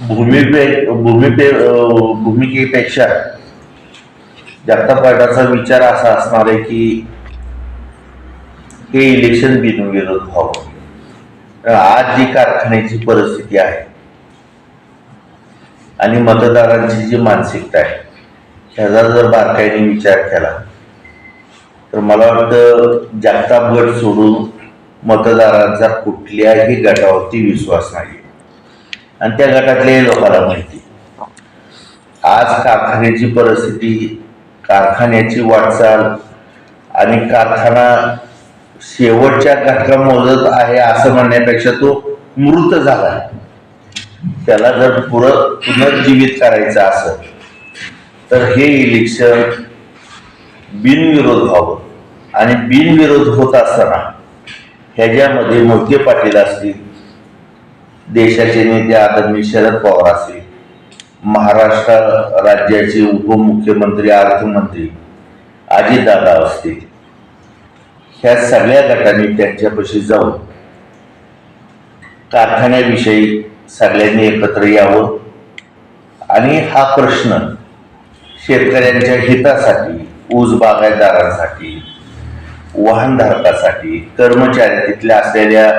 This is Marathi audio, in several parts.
भूमिपे भूमिपे भूमिकेपेक्षा जगताप विचार असा असणार आहे की हे इलेक्शन बिनविरोध व्हावं आज जी कारखान्याची परिस्थिती आहे आणि मतदारांची जी मानसिकता आहे ह्याचा जर बारकाईने विचार केला तर मला वाटतं जागताप गट सोडून मतदारांचा कुठल्याही गटावरती विश्वास नाही. आणि त्या गटातल्याही लोकांना माहिती. आज कारखान्याची परिस्थिती कारखान्याची वाटचाल आणि कारखाना शेवटच्या घटका मोजत आहे असं म्हणण्यापेक्षा तो मृत झाला. त्याला जर पुरं पुनर्जीवित करायचं असं तर हे इलेक्शन बिनविरोध व्हावं. आणि बिनविरोध होत असताना ह्याच्यामध्ये मोठे पाटील असतील देशाचे नेते आदरणीय शरद पवार असतील महाराष्ट्र राज्याचे उपमुख्यमंत्री अर्थमंत्री अजितदादा असतील. ह्या सगळ्या गटांनी त्यांच्यापाशी जाऊन कारखान्याविषयी सगळ्यांनी एकत्र यावं. आणि हा प्रश्न शेतकऱ्यांच्या हितासाठी ऊस बागायतदारांसाठी वाहनधारकासाठी कर्मचारी तिथल्या असलेल्या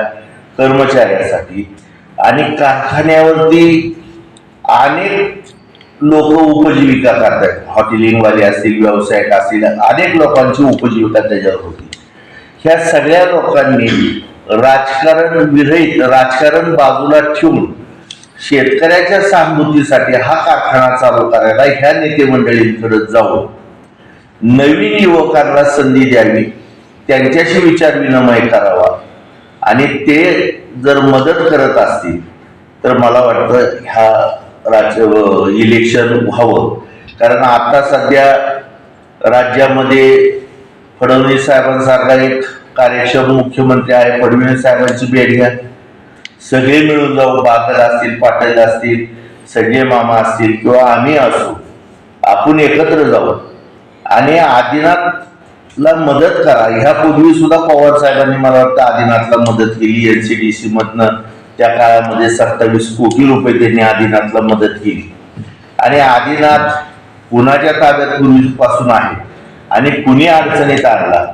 कर्मचाऱ्यासाठी आणि कारखान्यावरती अनेक लोक उपजीविका करतात. हॉटेलिंगवाले असतील व्यावसायिक असतील अनेक लोकांची उपजीविका त्याच्यावर होती. ह्या सगळ्या लोकांनी राजकारण विरहित राजकारण बाजूला ठेवून शेतकऱ्याच्या सहानुभूतीसाठी हा कारखाना चालू करायला ह्या नेते मंडळींकडे जाऊन नवीन युवकांना संधी द्यावी त्यांच्याशी विचार विनिमय करावा आणि ते जर मदत करत असतील तर मला वाटतं ह्या राज्य इलेक्शन व्हावं. कारण आता सध्या राज्यामध्ये फडणवीस साहेबांसारखा एक कार्यक्षम मुख्यमंत्री आहे फडणवीस साहेबांची भेट घ्या. सगळे मिळून जाऊ बागल असतील पाटील असतील संजय मामा असतील किंवा आम्ही असू आपण एकत्र जाऊ आणि आदिनाथ ला मदत करा. ह्यापूर्वी सुद्धा पवार साहेबांनी मला वाटतं आदिनाथला मदत केली एनसीडीसी मधनं. त्या काळामध्ये सत्तावीस कोटी रुपये त्यांनी आदिनाथला मदत केली. आणि आदिनाथ कुणाच्या ताब्यात पूर्वीपासून आहे? आणि कुणी अडचणीत आणला?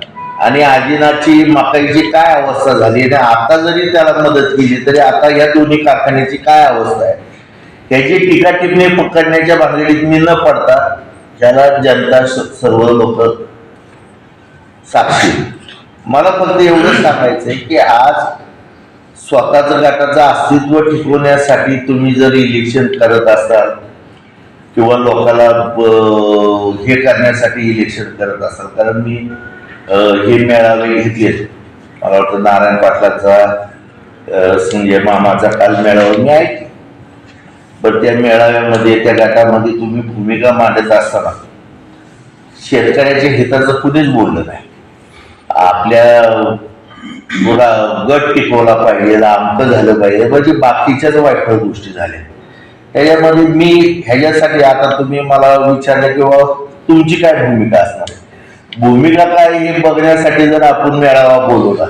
आणि आदिनाथची मकाईची काय अवस्था झाली? आणि आता जरी त्याला मदत केली तरी आता या दोन्ही कारखान्याची काय अवस्था आहे? त्याची टीका टिपणी पकडण्याच्या भानगडीत मी न पडता ज्याला जनता सर्व लोक साक्षी. मला फक्त एवढंच सांगायचंय की आज स्वतःचं गटाचं अस्तित्व टिकवण्यासाठी तुम्ही जर इलेक्शन करत असाल किंवा लोकाला हे करण्यासाठी इलेक्शन करत असाल कारण मी हे मेळावे घेतले. मला वाटतं नारायण पाटलाचा संजय मामाचा काल मेळावा मी ऐकले. पण त्या मेळाव्यामध्ये त्या गटामध्ये तुम्ही भूमिका मांडत असताना शेतकऱ्याच्या हिताचं कुणीच बोललं नाही. आपल्या मुला गट टिकवला पाहिजे आमकं झालं पाहिजे. म्हणजे बाकीच्याच वाईट गोष्टी झाल्या. त्याच्यामध्ये मी ह्याच्यासाठी आता तुम्ही मला विचारलं किंवा तुमची काय भूमिका असणार भूमिका काय हे बघण्यासाठी जर आपण मेळावा बोलवला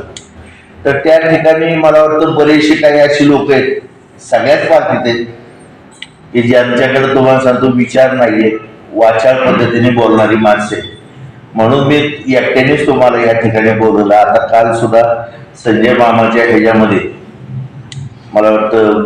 तर त्या ठिकाणी मला वाटतं बरेचसे काही अशी लोक आहेत सगळ्याच पार्टीत आहेत की ज्यांच्याकडे तुम्हाला सांगतो विचार नाहीये वाचाळ पद्धतीने बोलणारी माणसे म्हणून मी एकट्यानेच तुम्हाला या ठिकाणी बोलवलं. आता काल सुद्धा संजय मामाच्या ह्याच्यामध्ये मला वाटतं